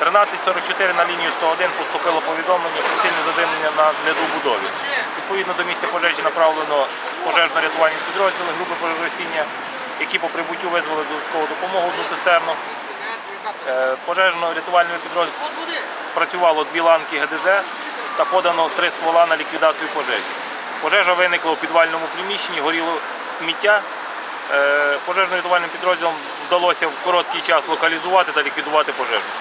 13.44 на лінію 101 поступило повідомлення про сильне задимлення на недобудові. Відповідно до місця пожежі направлено пожежно-рятувальні підрозділи групи пожежогасіння, які по прибуттю визвали додаткову допомогу одну цистерну. Е, пожежно-рятувальними підрозділами працювало дві ланки ГДЗС та подано три ствола на ліквідацію пожежі. Пожежа виникла у підвальному приміщенні, горіло сміття. Е, пожежно-рятувальним підрозділом вдалося в короткий час локалізувати та ліквідувати пожежу.